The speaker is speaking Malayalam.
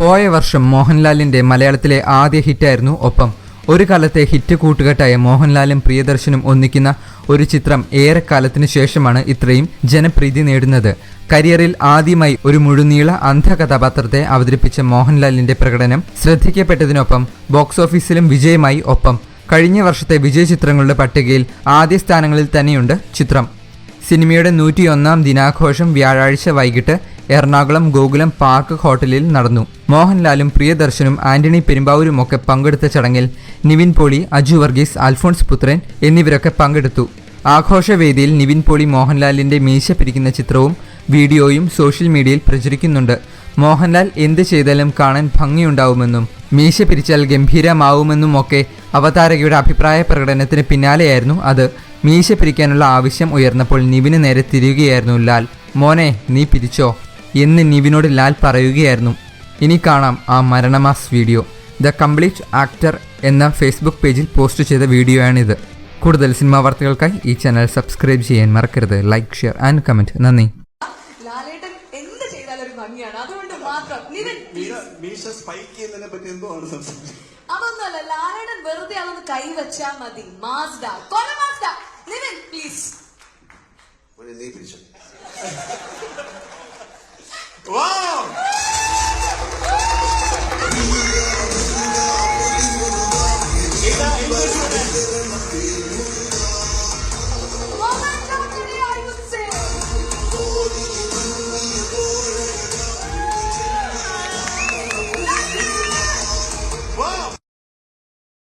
പോയ വർഷം മോഹൻലാലിന്റെ മലയാളത്തിലെ ആദ്യ ഹിറ്റായിരുന്നു ഒപ്പം. ഒരു കാലത്തെ ഹിറ്റ് കൂട്ടുകെട്ടായ മോഹൻലാലും പ്രിയദർശനും ഒന്നിക്കുന്ന ഒരു ചിത്രം ഏറെക്കാലത്തിനു ശേഷമാണ് ഇത്രയും ജനപ്രീതി നേടുന്നത്. കരിയറിൽ ആദ്യമായി ഒരു മുഴുനീള അന്ധ കഥാപാത്രത്തെ അവതരിപ്പിച്ച മോഹൻലാലിന്റെ പ്രകടനം ശ്രദ്ധിക്കപ്പെട്ടതിനൊപ്പം ബോക്സ് ഓഫീസിലും വിജയമായി ഒപ്പം. കഴിഞ്ഞ വർഷത്തെ വിജയ ചിത്രങ്ങളുടെ പട്ടികയിൽ ആദ്യ സ്ഥാനങ്ങളിൽ തന്നെയുണ്ട് ചിത്രം. സിനിമയുടെ നൂറ്റിയൊന്നാം ദിനാഘോഷം വ്യാഴാഴ്ച വൈകിട്ട് എറണാകുളം ഗോകുലം പാർക്ക് ഹോട്ടലിൽ നടന്നു. മോഹൻലാലും പ്രിയദർശനും ആന്റണി പെരുമ്പാവൂരുമൊക്കെ പങ്കെടുത്ത ചടങ്ങിൽ നിവിൻ പോളി അജു വർഗീസ് അൽഫോൺസ് പുത്രൻ എന്നിവരൊക്കെ പങ്കെടുത്തു. ആഘോഷവേദിയിൽ നിവിൻ പോളി മോഹൻലാലിന്റെ മീശ പിരിക്കുന്ന ചിത്രവും വീഡിയോയും സോഷ്യൽ മീഡിയയിൽ പ്രചരിക്കുന്നുണ്ട്. മോഹൻലാൽ എന്ത് ചെയ്താലും കാണാൻ ഭംഗിയുണ്ടാവുമെന്നും മീശ പിരിച്ചാൽ ഗംഭീരമാവുമെന്നും ഒക്കെ അവതാരകയുടെ അഭിപ്രായ പ്രകടനത്തിന് പിന്നാലെയായിരുന്നു അത്. മീശ പിരിക്കാനുള്ള ആവശ്യം ഉയർന്നപ്പോൾ നിവിന് നേരെ തിരിയുകയായിരുന്നു ലാൽ. മോനെ നീ പിരിച്ചോ? എന്ന് നിവിനോട് ലാൽ പറയുകയായിരുന്നു. ഇനി കാണാം ആ മരണമാസ് വീഡിയോ. ദ കംപ്ലീറ്റ് ആക്ടർ എന്ന ഫേസ്ബുക്ക് പേജിൽ പോസ്റ്റ് ചെയ്ത വീഡിയോയാണിത്. കൂടുതൽ സിനിമാ വാർത്തകൾക്കായി ഈ ചാനൽ സബ്സ്ക്രൈബ് ചെയ്യാൻ മറക്കരുത്. Like share and comment. നന്ദി. ലാലേട്ടൻ എന്ത് ചെയ്താലും ഒരു ഭംഗിയാണ്. അതുകൊണ്ട് മാത്രം നിവിൻ മീശ- മീശ പറ്റി എന്തോ ആണ് സംസാരിച്ചത്? അതൊന്നുമല്ല ലാലേട്ടൻ വെറുതെ അതൊന്ന് കൈവച്ചാ മതി. മാസ്ഡ. കൊല മാസ്ഡ. നിവിൻ പ്ലീസ് പിടിച്ചു. Wow!